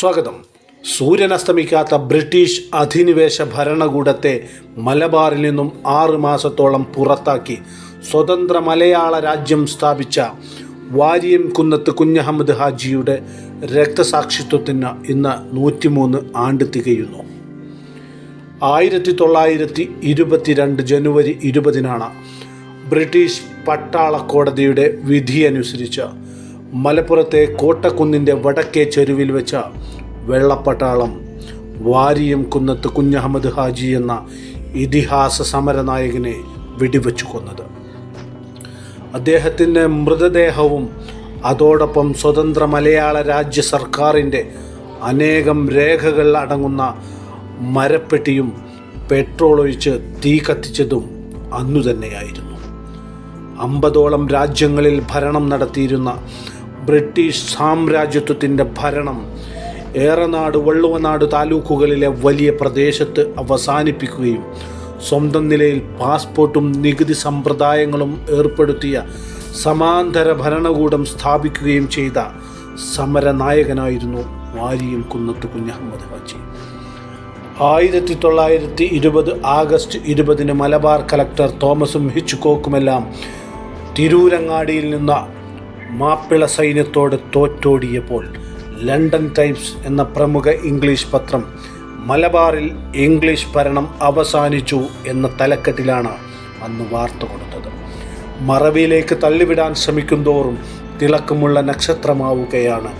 സ്വാഗതം. സൂര്യൻ അസ്തമിക്കാത്ത ബ്രിട്ടീഷ് അധിനിവേശ ഭരണകൂടത്തെ മലബാറിൽ നിന്നും ആറ് മാസത്തോളം പുറത്താക്കി സ്വതന്ത്ര മലയാള രാജ്യം സ്ഥാപിച്ച വാരിയം കുന്നത്ത് കുഞ്ഞഹമ്മദ് ഹാജിയുടെ രക്തസാക്ഷിത്വത്തിന് ഇന്ന് നൂറ്റിമൂന്ന് ആണ്ട് തികയുന്നു. ആയിരത്തി തൊള്ളായിരത്തി ഇരുപത്തിരണ്ട് ജനുവരി ഇരുപതിനാണ് ബ്രിട്ടീഷ് പട്ടാള കോടതിയുടെ വിധിയനുസരിച്ച് മലപ്പുറത്തെ കോട്ടക്കുന്നിന്റെ വടക്കേ ചെരുവിൽ വെച്ച വെള്ളപ്പട്ടാളം വാരിയം കുന്നത്ത് കുഞ്ഞഹമ്മദ് ഹാജി എന്ന ഇതിഹാസ സമരനായകനെ വെടിവെച്ചു കൊന്നത്. അദ്ദേഹത്തിന്റെ മൃതദേഹവും അതോടൊപ്പം സ്വതന്ത്ര മലയാള രാജ്യ സർക്കാരിന്റെ അനേകം രേഖകൾ അടങ്ങുന്ന മരപ്പെട്ടിയും പെട്രോൾ ഒഴിച്ച് തീ കത്തിച്ചതും അന്നു തന്നെയായിരുന്നു അമ്പതോളം രാജ്യങ്ങളിൽ ഭരണം നടത്തിയിരുന്ന ബ്രിട്ടീഷ് സാമ്രാജ്യത്വത്തിന്റെ ഭരണം ഏറനാട് വള്ളുവനാട് താലൂക്കുകളിലെ വലിയ പ്രദേശത്ത് അവസാനിപ്പിക്കുകയും സ്വന്തം നിലയിൽ പാസ്പോർട്ടും നികുതി സമ്പ്രദായങ്ങളും ഏർപ്പെടുത്തിയ സമാന്തര ഭരണകൂടം സ്ഥാപിക്കുകയും ചെയ്ത സമരനായകനായിരുന്നു വാരിയും കുന്നത്ത് കുഞ്ഞഹമ്മദ് ഹാജി. ആയിരത്തി തൊള്ളായിരത്തി ഇരുപത് ആഗസ്റ്റ് ഇരുപതിന് മലബാർ കലക്ടർ തോമസും ഹിച്ചുകോക്കുമെല്ലാം തിരൂരങ്ങാടിയിൽ നിന്ന് മാപ്പിള സൈന്യത്തോട് തോറ്റോടിയപ്പോൾ ലണ്ടൻ ടൈംസ് എന്ന പ്രമുഖ ഇംഗ്ലീഷ് പത്രം മലബാറിൽ ഇംഗ്ലീഷ് ഭരണം അവസാനിച്ചു എന്ന തലക്കെട്ടിലാണ് അന്ന് വാർത്ത കൊടുത്തത്. മറവിയിലേക്ക് തള്ളിവിടാൻ ശ്രമിക്കും തോറും തിളക്കമുള്ള നക്ഷത്രമാവുകയാണ്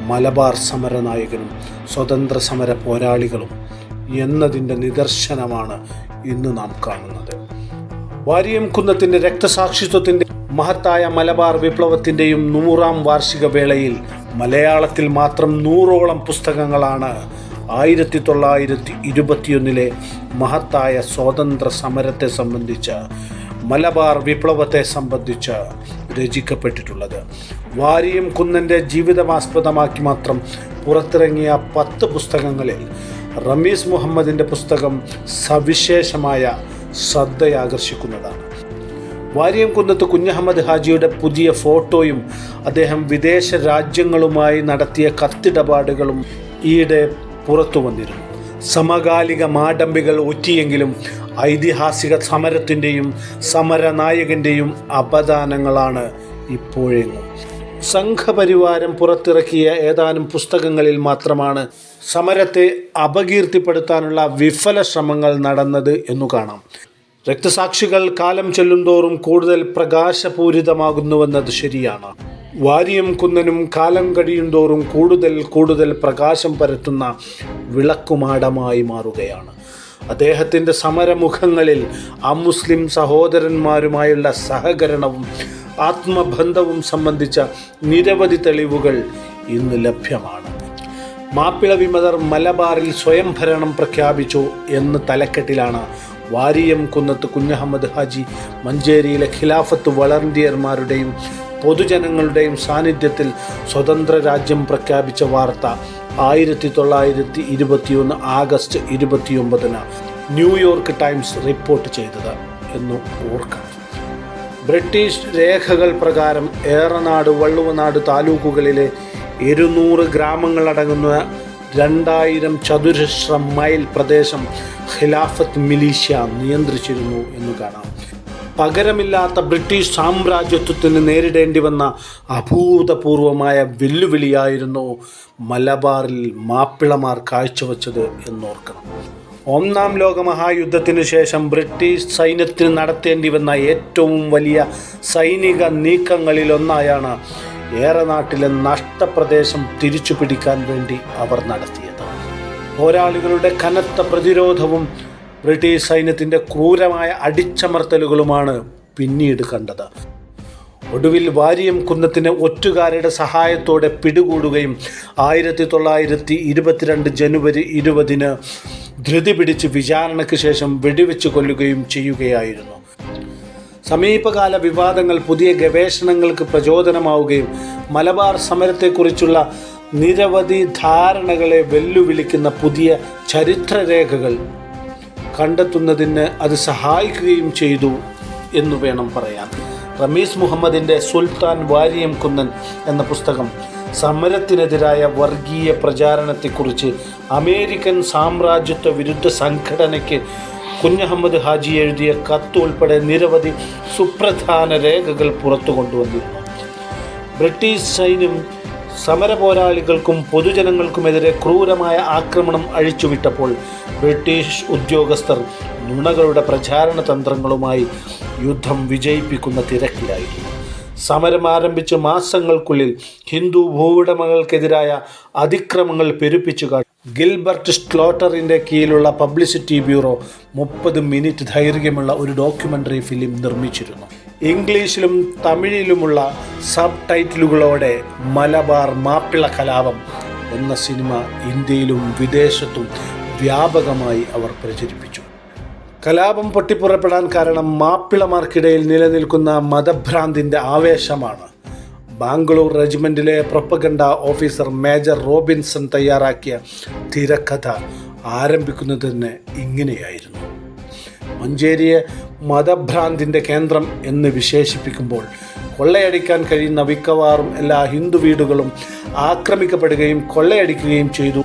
മലബാർ സമരനായകനും സ്വതന്ത്ര സമര പോരാളികളും എന്നതിന്റെ നിദർശനമാണ് ഇന്ന് നാം കാണുന്നത്. വാരിയം കുന്നത്തിന്റെ രക്തസാക്ഷിത്വത്തിന്റെ മഹത്തായ മലബാർ വിപ്ലവത്തിന്റെയും നൂറാം വാർഷിക വേളയിൽ മലയാളത്തിൽ മാത്രം നൂറോളം പുസ്തകങ്ങളാണ് ആയിരത്തി തൊള്ളായിരത്തി ഇരുപത്തിയൊന്നിലെ മഹത്തായ സ്വാതന്ത്ര്യ സമരത്തെ സംബന്ധിച്ച് മലബാർ വിപ്ലവത്തെ സംബന്ധിച്ച് രചിക്കപ്പെട്ടിട്ടുള്ളത്. വാരിയും കുന്നന്റെ ജീവിതമാസ്പദമാക്കി മാത്രം പുറത്തിറങ്ങിയ പത്ത് പുസ്തകങ്ങളിൽ റമീസ് മുഹമ്മദിന്റെ പുസ്തകം സവിശേഷമായ ശ്രദ്ധയാകർഷിക്കുന്നതാണ്. വാരിയം കുന്നത്ത് കുഞ്ഞഹമ്മദ് ഹാജിയുടെ പുതിയ ഫോട്ടോയും അദ്ദേഹം വിദേശ രാജ്യങ്ങളുമായി നടത്തിയ കത്തിടപാടുകളും ഈയിടെ പുറത്തു വന്നിരുന്നു. സമകാലിക മാടമ്പികൾ ഒറ്റിയെങ്കിലും ഐതിഹാസിക സമരത്തിന്റെയും സമരനായകന്റെയും അപദാനങ്ങളാണ് ഇപ്പോഴെങ്ങും സംഘപരിവാരം പുറത്തിറക്കിയ ഏതാനും പുസ്തകങ്ങളിൽ മാത്രമാണ് സമരത്തെ അപകീർത്തിപ്പെടുത്താനുള്ള വിഫല ശ്രമങ്ങൾ നടന്നത് എന്നു കാണാം. രക്തസാക്ഷികൾ കാലം ചെല്ലുന്തോറും കൂടുതൽ പ്രകാശപൂരിതമാകുന്നുവെന്നത് ശരിയാണ്. വാരിയും കുന്നനും കാലം കഴിയുന്തോറും കൂടുതൽ കൂടുതൽ പ്രകാശം പരത്തുന്ന വിളക്കുമാടമായി മാറുകയാണ്. അദ്ദേഹത്തിന്റെ സമരമുഖങ്ങളിൽ അമുസ്ലിം സഹോദരന്മാരുമായുള്ള സഹകരണവും ആത്മബന്ധവും സംബന്ധിച്ച നിരവധി തെളിവുകൾ ഇന്ന് ലഭ്യമാണ്. മാപ്പിള വിമതർ മലബാറിൽ സ്വയംഭരണം പ്രഖ്യാപിച്ചു എന്ന തലക്കെട്ടിലാണ് വാരിയം കുന്നത്ത് കുഞ്ഞഹമ്മദ് ഹാജി മഞ്ചേരിയിലെ ഖിലാഫത്ത് വളണ്ടിയർമാരുടെയും പൊതുജനങ്ങളുടെയും സാന്നിധ്യത്തിൽ സ്വതന്ത്ര രാജ്യം പ്രഖ്യാപിച്ച വാർത്ത ആയിരത്തി തൊള്ളായിരത്തി ഇരുപത്തിയൊന്ന് ആഗസ്റ്റ് ഇരുപത്തിയൊമ്പതിന് ന്യൂയോർക്ക് ടൈംസ് റിപ്പോർട്ട് ചെയ്തത് എന്ന് ഓർക്കണം ബ്രിട്ടീഷ് രേഖകൾ പ്രകാരം ഏറനാട് വള്ളുവനാട് താലൂക്കുകളിലെ ഇരുന്നൂറ് ഗ്രാമങ്ങളടങ്ങുന്ന രണ്ടായിരം ചതുരശ്ര മൈൽ പ്രദേശം ഖിലാഫത്ത് മിലീഷ്യ നിയന്ത്രിച്ചിരുന്നു എന്ന് കാണാം. പകരമില്ലാത്ത ബ്രിട്ടീഷ് സാമ്രാജ്യത്വത്തിന് നേരിടേണ്ടി വന്ന അഭൂതപൂർവമായ വെല്ലുവിളിയായിരുന്നു മലബാറിൽ മാപ്പിളമാർ കാഴ്ചവെച്ചത് എന്നോർക്കണം. ഒന്നാം ലോക മഹായുദ്ധത്തിന് ശേഷം ബ്രിട്ടീഷ് സൈന്യത്തിന് നടത്തേണ്ടി വന്ന ഏറ്റവും വലിയ സൈനിക നീക്കങ്ങളിലൊന്നായാണ് ഏറനാട്ടിലെ നഷ്ടപ്രദേശം തിരിച്ചു പിടിക്കാൻ വേണ്ടി അവർ നടത്തിയത് പോരാളികളുടെ കനത്ത പ്രതിരോധവും ബ്രിട്ടീഷ് സൈന്യത്തിന്റെ ക്രൂരമായ അടിച്ചമർത്തലുകളുമാണ് പിന്നീട് കണ്ടത്. ഒടുവിൽ വാരിയം കുന്നത്തിന് ഒറ്റുകാരുടെ സഹായത്തോടെ പിടികൂടുകയും ആയിരത്തി തൊള്ളായിരത്തി ഇരുപത്തിരണ്ട് ജനുവരി ഇരുപതിന് ധൃതി പിടിച്ച് വിചാരണയ്ക്ക് ശേഷം വെടിവെച്ച് കൊല്ലുകയും ചെയ്യുകയായിരുന്നു. സമീപകാല വിവാദങ്ങൾ പുതിയ ഗവേഷണങ്ങൾക്ക് പ്രചോദനമാവുകയും മലബാർ സമരത്തെക്കുറിച്ചുള്ള നിരവധി ധാരണകളെ വെല്ലുവിളിക്കുന്ന പുതിയ ചരിത്രരേഖകൾ കണ്ടെത്തുന്നതിന് അത് സഹായിക്കുകയും ചെയ്തു എന്ന് വേണം പറയാൻ. റമീസ് മുഹമ്മദിന്റെ സുൽത്താൻ വാരിയം കുന്നൻ എന്ന പുസ്തകം സമരത്തിനെതിരായ വർഗീയ പ്രചാരണത്തെക്കുറിച്ച് അമേരിക്കൻ സാമ്രാജ്യത്വ വിരുദ്ധ സംഘടനയ്ക്ക് കുഞ്ഞഹമ്മദ് ഹാജി എഴുതിയ കത്ത് ഉൾപ്പെടെ നിരവധി സുപ്രധാന രേഖകൾ പുറത്തു കൊണ്ടുവന്നിരുന്നു ബ്രിട്ടീഷ് സൈന്യം സമര പോരാളികൾക്കും പൊതുജനങ്ങൾക്കുമെതിരെ ക്രൂരമായ ആക്രമണം അഴിച്ചുവിട്ടപ്പോൾ ബ്രിട്ടീഷ് ഉദ്യോഗസ്ഥർ നുണകളുടെ പ്രചാരണ തന്ത്രങ്ങളുമായി യുദ്ധം വിജയിപ്പിക്കുന്ന തിരക്കിലായിരുന്നു. സമരം ആരംഭിച്ച് മാസങ്ങൾക്കുള്ളിൽ ഹിന്ദു ഭൂവുടമകൾക്കെതിരായ അതിക്രമങ്ങൾ പെരുപ്പിച്ചു ഗിൽബർട്ട് സ്ലോട്ടറിന്റെ കീഴിലുള്ള പബ്ലിസിറ്റി ബ്യൂറോ മുപ്പത് മിനിറ്റ് ദൈർഘ്യമുള്ള ഒരു ഡോക്യുമെന്ററി ഫിലിം നിർമ്മിച്ചിരുന്നു. ഇംഗ്ലീഷിലും തമിഴിലുമുള്ള സബ് ടൈറ്റിലുകളോടെ മലബാർ മാപ്പിള കലാപം എന്ന സിനിമ ഇന്ത്യയിലും വിദേശത്തും വ്യാപകമായി അവർ പ്രചരിപ്പിച്ചു. കലാപം പൊട്ടിപ്പുറപ്പെടാൻ കാരണം മാപ്പിളമാർക്കിടയിൽ നിലനിൽക്കുന്ന മതഭ്രാന്തിന്റെ ആവേശമാണ്. ബാംഗ്ലൂർ റെജിമെന്റിലെ പ്രൊപ്പഗണ്ട ഓഫീസർ മേജർ റോബിൻസൺ തയ്യാറാക്കിയ തിരക്കഥ ആരംഭിക്കുന്നത് തന്നെ ഇങ്ങനെയായിരുന്നു. മഞ്ചേരിയെ മതഭ്രാന്തിന്റെ കേന്ദ്രം എന്ന് വിശേഷിപ്പിക്കുമ്പോൾ കൊള്ളയടിക്കാൻ കഴിയുന്ന മിക്കവാറും എല്ലാ ഹിന്ദു വീടുകളും ആക്രമിക്കപ്പെടുകയും കൊള്ളയടിക്കുകയും ചെയ്തു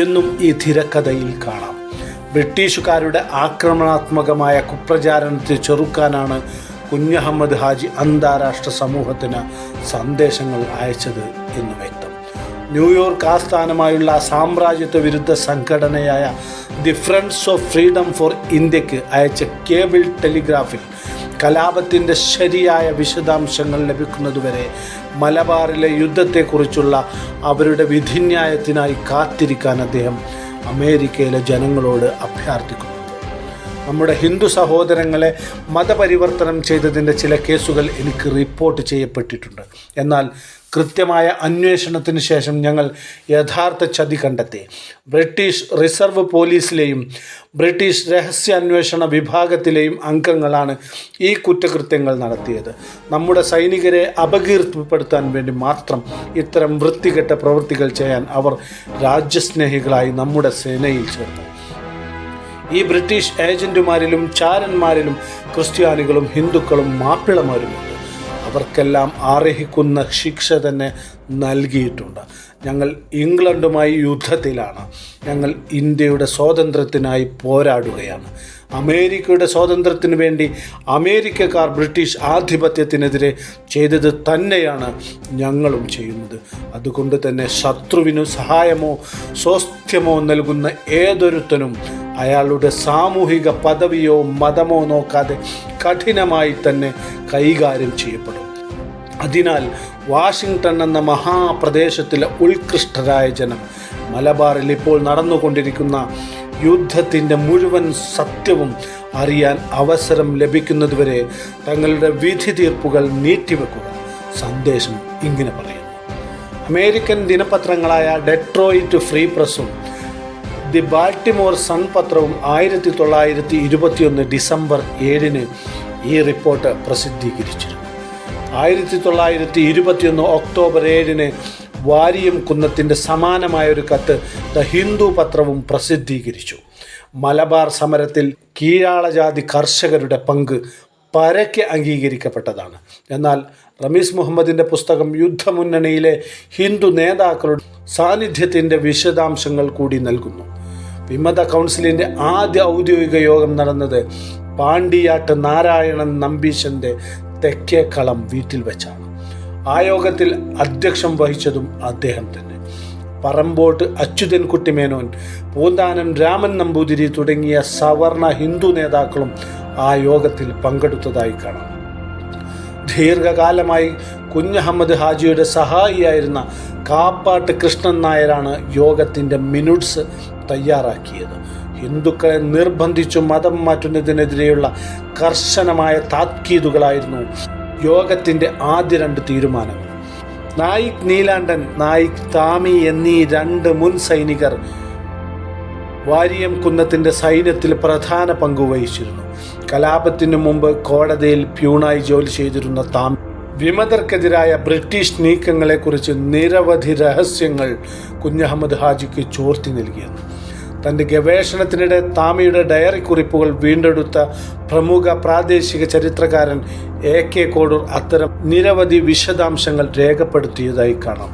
എന്നും ഈ തിരക്കഥയിൽ കാണാം. ബ്രിട്ടീഷുകാരുടെ ആക്രമണാത്മകമായ കുപ്രചാരണത്തെ ചെറുക്കാനാണ് കുഞ്ഞഹമ്മദ് ഹാജി അന്താരാഷ്ട്ര സമൂഹത്തിന് സന്ദേശങ്ങൾ അയച്ചത് എന്ന് വ്യക്തം. ന്യൂയോർക്ക് ആസ്ഥാനമായുള്ള സാമ്രാജ്യത്വ വിരുദ്ധ സംഘടനയായ the friends of freedom for ഇന്ത്യയ്ക്ക് അയച്ച കേബിൾ ടെലിഗ്രാഫിൽ കലാപത്തിന്റെ ശരിയായ വിശദാംശങ്ങൾ ലഭിക്കുന്നതുവരെ മലബാറിലെ യുദ്ധത്തെക്കുറിച്ചുള്ള അവരുടെ വിധിന്യായത്തിനായി കാത്തിരിക്കാൻ അദ്ദേഹം അമേരിക്കയിലെ ജനങ്ങളോട് അഭ്യർത്ഥിക്കുന്നു. നമ്മുടെ ഹിന്ദു സഹോദരങ്ങളെ മതപരിവർത്തനം ചെയ്തതിന്റെ ചില കേസുകൾ എനിക്ക് റിപ്പോർട്ട് ചെയ്യപ്പെട്ടിട്ടുണ്ട്. എന്നാൽ കൃത്യമായ അന്വേഷണത്തിന് ശേഷം ഞങ്ങൾ യഥാർത്ഥ ചതി കണ്ടെത്തി. ബ്രിട്ടീഷ് റിസർവ് പോലീസിലെയും ബ്രിട്ടീഷ് രഹസ്യാന്വേഷണ വിഭാഗത്തിലെയും അംഗങ്ങളാണ് ഈ കുറ്റകൃത്യങ്ങൾ നടത്തിയത്. നമ്മുടെ സൈനികരെ അപകീർത്തിപ്പെടുത്താൻ വേണ്ടി മാത്രം ഇത്തരം വൃത്തികെട്ട പ്രവൃത്തികൾ ചെയ്യാൻ അവർ രാജ്യസ്നേഹികളായി നമ്മുടെ സേനയിൽ ചേർന്നു. ഈ ബ്രിട്ടീഷ് ഏജന്റുമാരിലും ചാരന്മാരിലും ക്രിസ്ത്യാനികളും ഹിന്ദുക്കളും മാപ്പിളമാരുമുണ്ട്. അവർക്കെല്ലാം അർഹിക്കുന്ന ശിക്ഷ തന്നെ നൽകിയിട്ടുണ്ട്. ഞങ്ങൾ ഇംഗ്ലണ്ടുമായി യുദ്ധത്തിലാണ്. ഞങ്ങൾ ഇന്ത്യയുടെ സ്വാതന്ത്ര്യത്തിനായി പോരാടുകയാണ്. അമേരിക്കയുടെ സ്വാതന്ത്ര്യത്തിന് വേണ്ടി അമേരിക്കക്കാർ ബ്രിട്ടീഷ് ആധിപത്യത്തിനെതിരെ ചെയ്തത് തന്നെയാണ് ഞങ്ങളും ചെയ്യുന്നത്. അതുകൊണ്ട് തന്നെ ശത്രുവിനു സഹായമോ സ്വാസ്ഥ്യമോ നൽകുന്ന ഏതൊരുത്തനും അയാളുടെ സാമൂഹിക പദവിയോ മതമോ നോക്കാതെ കഠിനമായി തന്നെ കൈകാര്യം ചെയ്യപ്പെടും. അതിനാൽ വാഷിങ്ടൺ എന്ന മഹാപ്രദേശത്തിലെ ഉത്കൃഷ്ടരായ ജനം മലബാറിൽ ഇപ്പോൾ നടന്നുകൊണ്ടിരിക്കുന്ന യുദ്ധത്തിന്റെ മുഴുവൻ സത്യവും അറിയാൻ അവസരം ലഭിക്കുന്നതുവരെ തങ്ങളുടെ വിധി തീർപ്പുകൾ നീട്ടിവെക്കുക. സന്ദേശം ഇങ്ങനെ പറയുന്നു. അമേരിക്കൻ ദിനപത്രങ്ങളായ ഡെട്രോയിറ്റ് ഫ്രീ പ്രസ്സും ദി ബാൾട്ടിമോർ സൺ പത്രവും ആയിരത്തി തൊള്ളായിരത്തി ഇരുപത്തിയൊന്ന് ഡിസംബർ ഏഴിന് ഈ റിപ്പോർട്ട് പ്രസിദ്ധീകരിച്ചിരുന്നു. ആയിരത്തി തൊള്ളായിരത്തി ഇരുപത്തിയൊന്ന് ഒക്ടോബർ ഏഴിന് വാരിയം കുന്നത്തിന്റെ സമാനമായ ഒരു കത്ത് ദ ഹിന്ദു പത്രവും പ്രസിദ്ധീകരിച്ചു. മലബാർ സമരത്തിൽ കീഴാളജാതി കർഷകരുടെ പങ്ക് പരക്കെ അംഗീകരിക്കപ്പെട്ടതാണ്. എന്നാൽ റമീസ് മുഹമ്മദിന്റെ പുസ്തകം യുദ്ധമുന്നണിയിലെ ഹിന്ദു നേതാക്കളുടെ സാന്നിധ്യത്തിന്റെ വിശദാംശങ്ങൾ കൂടി നൽകുന്നു. വിമത കൗൺസിലിന്റെ ആദ്യ ഔദ്യോഗിക യോഗം നടന്നത് പാണ്ടിയാട്ട് നാരായണൻ നമ്പീശന്റെ തെക്കേക്കളം വീട്ടിൽ വെച്ചാണ്. ആ യോഗത്തിൽ അധ്യക്ഷം വഹിച്ചതും അദ്ദേഹം തന്നെ. പറമ്പോട്ട് അച്യുതൻകുട്ടി മേനോൻ പൂന്താനം രാമൻ നമ്പൂതിരി തുടങ്ങിയ സവർണ ഹിന്ദു നേതാക്കളും ആ യോഗത്തിൽ പങ്കെടുത്തതായി കാണാം. ദീർഘകാലമായി കുഞ്ഞഹമ്മദ് ഹാജിയുടെ സഹായിയായിരുന്ന കാപ്പാട്ട് കൃഷ്ണൻ നായരാണ് യോഗത്തിന്റെ മിനുട്സ് തയ്യാറാക്കിയത്. ഹിന്ദുക്കളെ നിർബന്ധിച്ചു മതം മാറ്റുന്നതിനെതിരെയുള്ള കർശനമായ താക്കീതുകളായിരുന്നു യോഗത്തിന്റെ ആദ്യ രണ്ട് തീരുമാനങ്ങൾ. നായിക് നീലാണ്ടൻ നായിക് താമി എന്നീ രണ്ട് മുൻ സൈനികർ വാരിയം കുന്നത്തിന്റെ സൈന്യത്തിൽ പ്രധാന പങ്കുവഹിച്ചിരുന്നു കലാപത്തിനു മുമ്പ് കോടതിയിൽ പ്യൂണായി ജോലി ചെയ്തിരുന്ന താമി. വിമതർക്കെതിരായ ബ്രിട്ടീഷ് നീക്കങ്ങളെക്കുറിച്ച് നിരവധി രഹസ്യങ്ങൾ കുഞ്ഞഹമ്മദ് ഹാജിക്ക് ചോർത്തി നൽകിയിരുന്നു. തന്റെ ഗവേഷണത്തിനിടെ താമിയുടെ ഡയറി കുറിപ്പുകൾ വീണ്ടെടുത്ത പ്രമുഖ പ്രാദേശിക ചരിത്രകാരൻ എ കെ കോഡൂർ അത്തരം നിരവധി വിശദാംശങ്ങൾ രേഖപ്പെടുത്തിയതായി കാണാം.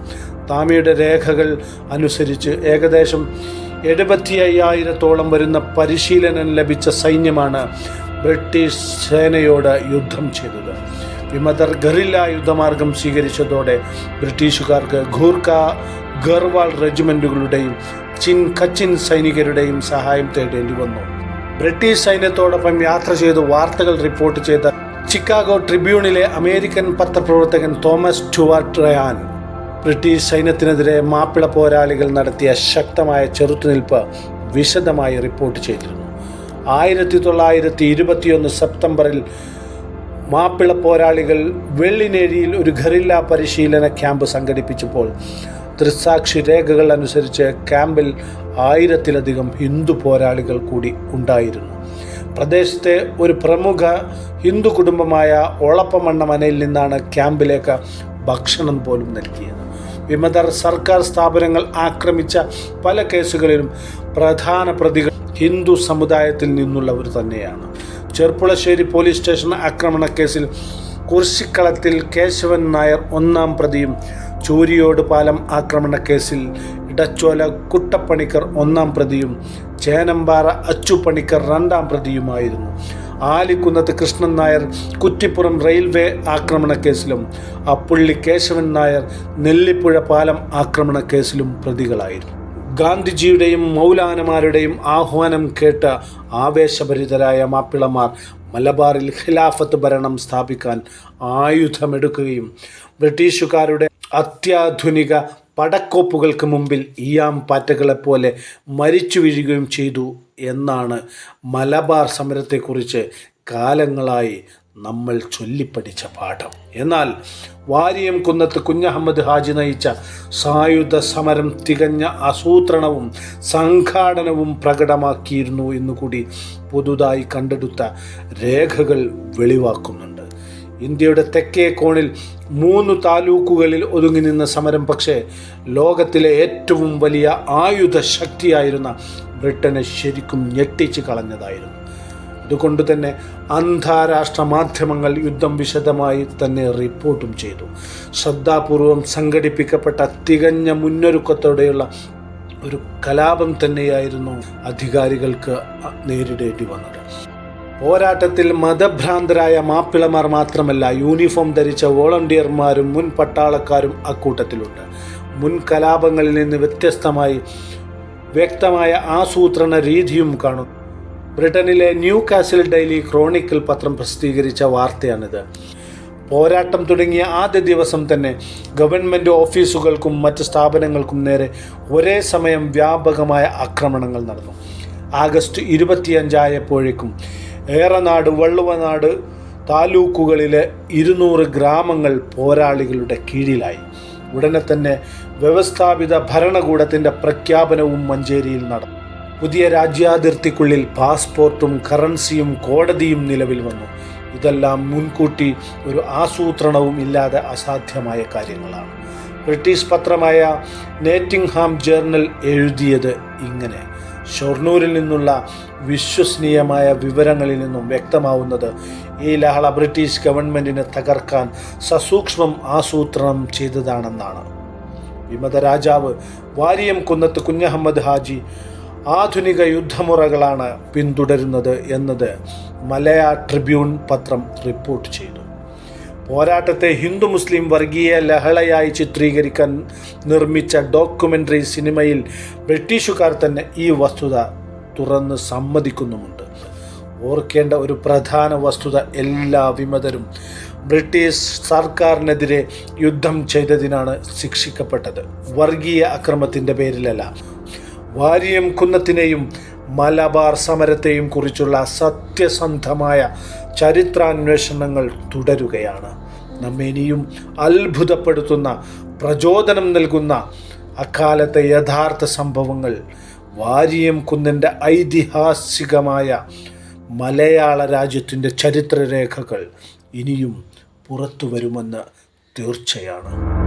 താമിയുടെ രേഖകൾ അനുസരിച്ച് ഏകദേശം എഴുപത്തി അയ്യായിരത്തോളം വരുന്ന പരിശീലനം ലഭിച്ച സൈന്യമാണ് ബ്രിട്ടീഷ് സേനയോട് യുദ്ധം ചെയ്തത്. വിമതർ ഗറില്ല യുദ്ധമാർഗം സ്വീകരിച്ചതോടെ ബ്രിട്ടീഷുകാർക്ക് ഖൂർഖ ഗർവാൾ റെജിമെന്റുകളുടെയും ചിൻ കച്ചിൻ സൈനികരുടെയും സഹായം തേടേണ്ടി വന്നു. ബ്രിട്ടീഷ് സൈന്യത്തോടൊപ്പം യാത്ര ചെയ്ത് വാർത്തകൾ റിപ്പോർട്ട് ചെയ്ത ചിക്കാഗോ ട്രിബ്യൂണിലെ അമേരിക്കൻ പത്രപ്രവർത്തകൻ തോമസ് സ്റ്റുവാർട്ട് റയാൻ ബ്രിട്ടീഷ് സൈന്യത്തിനെതിരെ മാപ്പിള പോരാളികൾ നടത്തിയ ശക്തമായ ചെറുത്തുനിൽപ്പ് വിശദമായി റിപ്പോർട്ട് ചെയ്തിരുന്നു. ആയിരത്തി തൊള്ളായിരത്തി ഇരുപത്തിയൊന്ന് സെപ്റ്റംബറിൽ മാപ്പിള പോരാളികൾ വെള്ളിനേഴിയിൽ ഒരു ഖറില്ല പരിശീലന ക്യാമ്പ് സംഘടിപ്പിച്ചപ്പോൾ ദൃസാക്ഷി രേഖകൾ അനുസരിച്ച് ക്യാമ്പിൽ ആയിരത്തിലധികം ഹിന്ദു പോരാളികൾ കൂടി ഉണ്ടായിരുന്നു. പ്രദേശത്തെ ഒരു പ്രമുഖ ഹിന്ദു കുടുംബമായ ഒളപ്പമണ്ണ മനയിൽ നിന്നാണ് ക്യാമ്പിലേക്ക് ഭക്ഷണം പോലും നൽകിയത്. വിമതർ സർക്കാർ സ്ഥാപനങ്ങൾ ആക്രമിച്ച പല കേസുകളിലും പ്രധാന പ്രതികൾ ഹിന്ദു സമുദായത്തിൽ നിന്നുള്ളവർ തന്നെയാണ്. ചെർപ്പുളശ്ശേരി പോലീസ് സ്റ്റേഷൻ ആക്രമണ കേസിൽ കുർശിക്കളത്തിൽ കേശവൻ നായർ ഒന്നാം പ്രതിയും ചൂരിയോട് പാലം ആക്രമണ കേസിൽ ഇടച്ചോല കുട്ടപ്പണിക്കർ ഒന്നാം പ്രതിയും ചേനമ്പാറ അച്ചുപണിക്കർ രണ്ടാം പ്രതിയുമായിരുന്നു. ആലിക്കുന്നത്ത് കൃഷ്ണൻ നായർ കുറ്റിപ്പുറം റെയിൽവേ ആക്രമണ കേസിലും അപ്പുള്ളി കേശവൻ നായർ നെല്ലിപ്പുഴ പാലം ആക്രമണ കേസിലും പ്രതികളായിരുന്നു. ഗാന്ധിജിയുടെയും മൗലാനമാരുടെയും ആഹ്വാനം കേട്ട ആവേശഭരിതരായ മാപ്പിളമാർ മലബാറിൽ ഖിലാഫത്ത് ഭരണം സ്ഥാപിക്കാൻ ആയുധമെടുക്കുകയും ബ്രിട്ടീഷുകാരുടെ അത്യാധുനിക പടക്കോപ്പുകൾക്ക് മുമ്പിൽ ഈയാം പാറ്റകളെപ്പോലെ മരിച്ചു വീഴുകയും ചെയ്തു എന്നാണ് മലബാർ സമരത്തെക്കുറിച്ച് കാലങ്ങളായി നമ്മൾ ചൊല്ലിപ്പഠിച്ച പാഠം. എന്നാൽ വാരിയം കുന്നത്ത് കുഞ്ഞഹമ്മദ് ഹാജി നയിച്ച സായുധ സമരം തികഞ്ഞ ആസൂത്രണവും സംഘാടനവും പ്രകടമാക്കിയിരുന്നു എന്നുകൂടി പുതുതായി കണ്ടെടുത്ത രേഖകൾ വെളിവാക്കുന്നുണ്ട്. ഇന്ത്യയുടെ തെക്കേ കോണിൽ മൂന്ന് താലൂക്കുകളിൽ ഒതുങ്ങി നിന്ന സമരം പക്ഷേ ലോകത്തിലെ ഏറ്റവും വലിയ ആയുധ ശക്തിയായിരുന്ന ബ്രിട്ടനെ ശരിക്കും ഞെട്ടിച്ച് കളഞ്ഞതായിരുന്നു. അതുകൊണ്ട് തന്നെ അന്താരാഷ്ട്ര മാധ്യമങ്ങൾ യുദ്ധം വിശദമായി തന്നെ റിപ്പോർട്ടും ചെയ്തു. ശ്രദ്ധാപൂർവം സംഘടിപ്പിക്കപ്പെട്ട തികഞ്ഞ മുന്നൊരുക്കത്തോടെയുള്ള ഒരു കലാപം തന്നെയായിരുന്നു അധികാരികൾക്ക് നേരിടേണ്ടി വന്നത്. പോരാട്ടത്തിൽ മതഭ്രാന്തരായ മാപ്പിളമാർ മാത്രമല്ല യൂണിഫോം ധരിച്ച വോളണ്ടിയർമാരും മുൻ പട്ടാളക്കാരും അക്കൂട്ടത്തിലുണ്ട്. മുൻ കലാപങ്ങളിൽ നിന്ന് വ്യത്യസ്തമായി വ്യക്തമായ ആസൂത്രണ രീതിയും കാണും. ബ്രിട്ടനിലെ ന്യൂ കാസിൽ ഡെയിലി ക്രോണിക്കിൾ പത്രം പ്രസിദ്ധീകരിച്ച വാർത്തയാണിത്. പോരാട്ടം തുടങ്ങിയ ആദ്യ ദിവസം തന്നെ ഗവൺമെന്റ് ഓഫീസുകൾക്കും മറ്റ് സ്ഥാപനങ്ങൾക്കും നേരെ ഒരേ സമയം വ്യാപകമായ ആക്രമണങ്ങൾ നടന്നു. ആഗസ്റ്റ് ഇരുപത്തിയഞ്ചായപ്പോഴേക്കും ഏറനാട് വള്ളുവനാട് താലൂക്കുകളിലെ ഇരുന്നൂറ് ഗ്രാമങ്ങൾ പോരാളികളുടെ കീഴിലായി. ഉടനെ തന്നെ വ്യവസ്ഥാപിത ഭരണകൂടത്തിന്റെ പ്രഖ്യാപനവും മഞ്ചേരിയിൽ നടന്നു. പുതിയ രാജ്യാതിർത്തിക്കുള്ളിൽ പാസ്പോർട്ടും കറൻസിയും കോടതിയും നിലവിൽ വന്നു. ഇതെല്ലാം മുൻകൂട്ടി ഒരു ആസൂത്രണവും ഇല്ലാതെ അസാധ്യമായ കാര്യങ്ങളാണ്. ബ്രിട്ടീഷ് പത്രമായ നേറ്റിംഗ്ഹാം ജേർണൽ എഴുതിയത് ഇങ്ങനെ. ഷൊർണൂരിൽ നിന്നുള്ള വിശ്വസനീയമായ വിവരങ്ങളിൽ നിന്നും വ്യക്തമാവുന്നത് ഈ ലഹള ബ്രിട്ടീഷ് ഗവൺമെന്റിനെ തകർക്കാൻ സസൂക്ഷ്മം ആസൂത്രണം ചെയ്തതാണെന്നാണ്. വിമത രാജാവ് വാരിയം കുന്നത്ത് കുഞ്ഞഹമ്മദ് ഹാജി ആധുനിക യുദ്ധമുറകളാണ് പിന്തുടരുന്നത് എന്നത് മലയാ ട്രിബ്യൂൺ പത്രം റിപ്പോർട്ട് ചെയ്തു. പോരാട്ടത്തെ ഹിന്ദു മുസ്ലിം വർഗീയ ലഹളയായി ചിത്രീകരിക്കാൻ നിർമ്മിച്ച ഡോക്യുമെന്ററി സിനിമയിൽ ബ്രിട്ടീഷുകാർ തന്നെ ഈ വസ്തുത തുറന്ന് സമ്മതിക്കുന്നുമുണ്ട്. ഓർക്കേണ്ട ഒരു പ്രധാന വസ്തുത എല്ലാ വിമതരും ബ്രിട്ടീഷ് സർക്കാരിനെതിരെ യുദ്ധം ചെയ്തതിനാണ് ശിക്ഷിക്കപ്പെട്ടത്. വർഗീയ അക്രമത്തിന്റെ പേരിലല്ല. വാരിയം കുന്നത്തിനെയും മലബാർ സമരത്തെയും കുറിച്ചുള്ള സത്യസന്ധമായ ചരിത്രാന്വേഷണങ്ങൾ തുടരുകയാണ്. നമ്മെ ഇനിയും അത്ഭുതപ്പെടുത്തുന്ന പ്രചോദനം നൽകുന്ന അക്കാലത്തെ യഥാർത്ഥ സംഭവങ്ങൾ വാരിയം കുന്നിന്റെ ഐതിഹാസികമായ മലയാള രാജ്യത്തിന്റെ ചരിത്രരേഖകൾ ഇനിയും പുറത്തു വരുമെന്ന് തീർച്ചയാണ്.